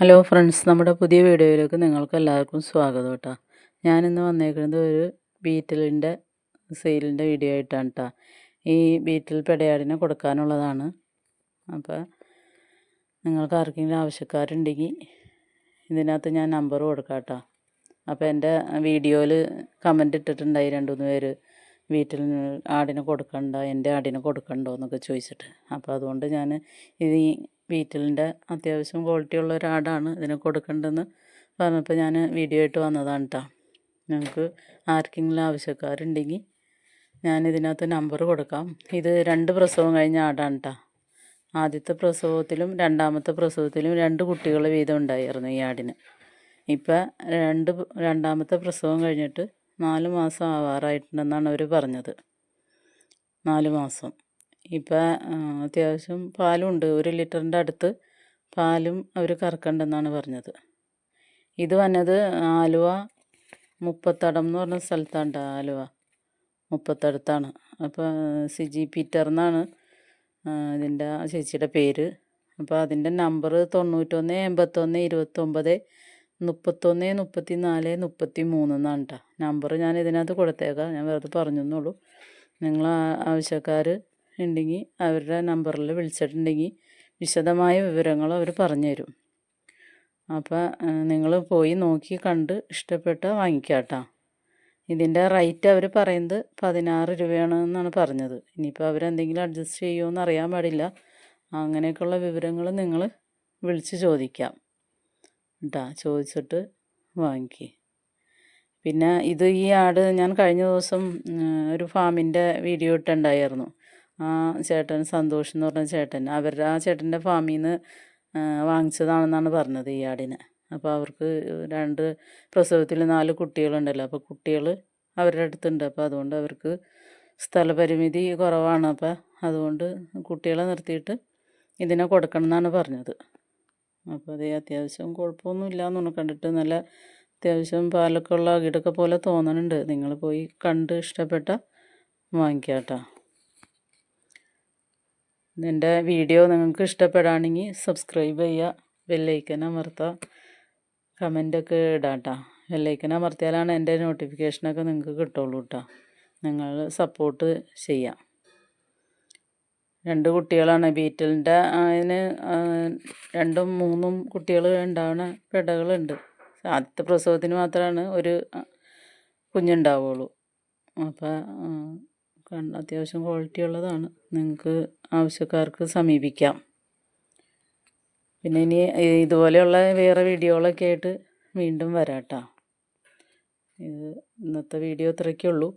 Hello friends നമ്മുടെ പുതിയ വീഡിയോയിലേക്ക് നിങ്ങൾക്ക് എല്ലാവർക്കും സ്വാഗതം കേട്ടോ ഞാനിന്ന് വന്നേക്കുന്നത് ഒരു ബീറ്റിലിന്റെ സെയിലിന്റെ വീഡിയോ ആയിട്ടാണ് കേട്ടോ ഈ ബീറ്റിൽ പെടയാടിനെ കൊടുക്കാനുള്ളതാണ്. അപ്പോൾ നിങ്ങൾക്ക് ആർക്കെങ്കിലും ആവശ്യക്കാരുണ്ടെങ്കിൽ ഇതിനകത്ത് ഞാൻ നമ്പർ കൊടുക്കാം കേട്ടോ അപ്പോൾ എന്റെ വീഡിയോയിൽ കമന്റ് ഇട്ടിട്ടുണ്ടായി രണ്ട് മൂന്ന് പേര്. വീട്ടിൽ ആടിന് കൊടുക്കണ്ട എന്റെ ആടിന് കൊടുക്കണ്ടോ എന്നൊക്കെ ചോദിച്ചിട്ട്. അപ്പോൾ അതുകൊണ്ട് ഞാൻ ഇത് ഈ അത്യാവശ്യം ക്വാളിറ്റി ഉള്ള ഒരാടാണ് ഇതിന് കൊടുക്കേണ്ടതെന്ന് പറഞ്ഞപ്പോൾ ഞാൻ വീഡിയോ ആയിട്ട് വന്നതാണ് കേട്ടോ ഞങ്ങൾക്ക് ആർക്കെങ്കിലും ആവശ്യക്കാരുണ്ടെങ്കിൽ ഞാൻ ഇതിനകത്ത് നമ്പർ കൊടുക്കാം. ഇത് രണ്ട് പ്രസവം കഴിഞ്ഞ ആടാണ് കേട്ടോ ആദ്യത്തെ പ്രസവത്തിലും രണ്ടാമത്തെ പ്രസവത്തിലും രണ്ട് കുട്ടികൾ വീതം ഉണ്ടായിരുന്നു ഈ ആടിന്. ഇപ്പം രണ്ട് രണ്ടാമത്തെ പ്രസവം കഴിഞ്ഞിട്ട് നാല് മാസം ആവാറായിട്ടുണ്ടെന്നാണ് അവർ പറഞ്ഞത്. നാല് മാസം. ഇപ്പം അത്യാവശ്യം പാലുണ്ട്. ഒരു ലിറ്ററിന്റെ അടുത്ത് പാലും അവർ കറക്കണ്ടെന്നാണ് പറഞ്ഞത്. ഇത് വന്നത് ആലുവ മുപ്പത്തടം എന്ന് പറഞ്ഞ സ്ഥലത്താണ് ആലുവ മുപ്പത്തടുത്താണ്. അപ്പോൾ സിജി പീറ്റർ എന്നാണ് ഇതിന്റെ ചേച്ചിയുടെ പേര്. അപ്പോൾ അതിന്റെ നമ്പർ തൊണ്ണൂറ്റൊന്ന് എൺപത്തൊന്ന് ഇരുപത്തൊമ്പത് മുപ്പത്തൊന്ന് മുപ്പത്തി നാല് മുപ്പത്തി മൂന്ന് എന്നാണ് കേട്ടോ നമ്പർ ഞാൻ ഇതിനകത്ത് കൊടുത്തേക്കാം. ഞാൻ വെറുതെ പറഞ്ഞു എന്നുള്ളൂ നിങ്ങൾ ആവശ്യക്കാർ ഉണ്ടെങ്കിൽ അവരുടെ നമ്പറിൽ വിളിച്ചിട്ടുണ്ടെങ്കിൽ വിശദമായ വിവരങ്ങൾ അവർ പറഞ്ഞു തരും അപ്പോൾ നിങ്ങൾ പോയി നോക്കി കണ്ട് ഇഷ്ടപ്പെട്ട വാങ്ങിക്കാം കേട്ടോ ഇതിന്റെ റേറ്റ് അവർ പറയുന്നത് പതിനാറ് രൂപയാണ് എന്നാണ് പറഞ്ഞത്. ഇനിയിപ്പോൾ അവരെന്തെങ്കിലും അഡ്ജസ്റ്റ് ചെയ്യുമോ എന്ന് അറിയാൻ പാടില്ല. അങ്ങനെയൊക്കെയുള്ള വിവരങ്ങൾ നിങ്ങൾ വിളിച്ച് ചോദിക്കാം. കേട്ടോ ചോദിച്ചിട്ട് വാങ്ങിക്കുക പിന്നെ ഇത് ഈ ആട് ഞാൻ കഴിഞ്ഞ ദിവസം ഒരു ഫാമിന്റെ വീഡിയോ ഇട്ടുണ്ടായിരുന്നു. ആ ചേട്ടൻ സന്തോഷ് എന്ന് പറഞ്ഞ ചേട്ടൻ അവരുടെ ആ ചേട്ടന്റെ ഫാമിൽ നിന്ന് വാങ്ങിച്ചതാണെന്നാണ് പറഞ്ഞത് ഈ ആടിനെ. അപ്പോൾ അവർക്ക് രണ്ട് പ്രസവത്തിൽ നാല് കുട്ടികളുണ്ടല്ലോ അപ്പോൾ കുട്ടികൾ അവരുടെ അടുത്തുണ്ട്. അപ്പോൾ അതുകൊണ്ട് അവർക്ക് സ്ഥലപരിമിതി കുറവാണ്. അപ്പോൾ അതുകൊണ്ട് കുട്ടികളെ നിർത്തിയിട്ട് ഇതിനെ കൊടുക്കണം എന്നാണ് പറഞ്ഞത്. അപ്പോൾ അത് അത്യാവശ്യം കുഴപ്പമൊന്നും ഇല്ല എന്ന് കണ്ടിട്ട് നല്ല അത്യാവശ്യം പാലൊക്കെ ഉള്ള അകിടൊക്കെ പോലെ തോന്നുന്നുണ്ട് നിങ്ങൾ പോയി കണ്ട് ഇഷ്ടപ്പെട്ട വാങ്ങിക്കാട്ടോ. എന്റെ വീഡിയോ നിങ്ങൾക്ക് ഇഷ്ടപ്പെടുകയാണെങ്കിൽ സബ്സ്ക്രൈബ് ചെയ്യുക ബെല്ലൈക്കൻ അമർത്തുക കമന്റൊക്കെ ഇടാം കേട്ടോ ബെല്ലൈക്കൻ അമർത്തിയാലാണ് എന്റെ നോട്ടിഫിക്കേഷനൊക്കെ നിങ്ങൾക്ക് കിട്ടുള്ളൂ കേട്ടോ നിങ്ങൾ സപ്പോർട്ട് ചെയ്യാം. രണ്ട് കുട്ടികളാണ്. ബീറ്റലിന്റെ അതിന് രണ്ടും മൂന്നും കുട്ടികൾ ഉണ്ടാവുന്ന പെടകളുണ്ട്. ആദ്യത്തെ പ്രസവത്തിന് മാത്രമാണ് ഒരു കുഞ്ഞുണ്ടാവുള്ളൂ. അപ്പോൾ അത്യാവശ്യം ക്വാളിറ്റി ഉള്ളതാണ്. നിങ്ങൾക്ക് ആവശ്യക്കാർക്ക് സമീപിക്കാം. പിന്നെ ഇനി ഇതുപോലെയുള്ള വേറെ വീഡിയോകളൊക്കെ ആയിട്ട് വീണ്ടും വരാട്ടോ. ഇത് ഇന്നത്തെ വീഡിയോ ഇത്രയൊക്കെ ഉള്ളൂ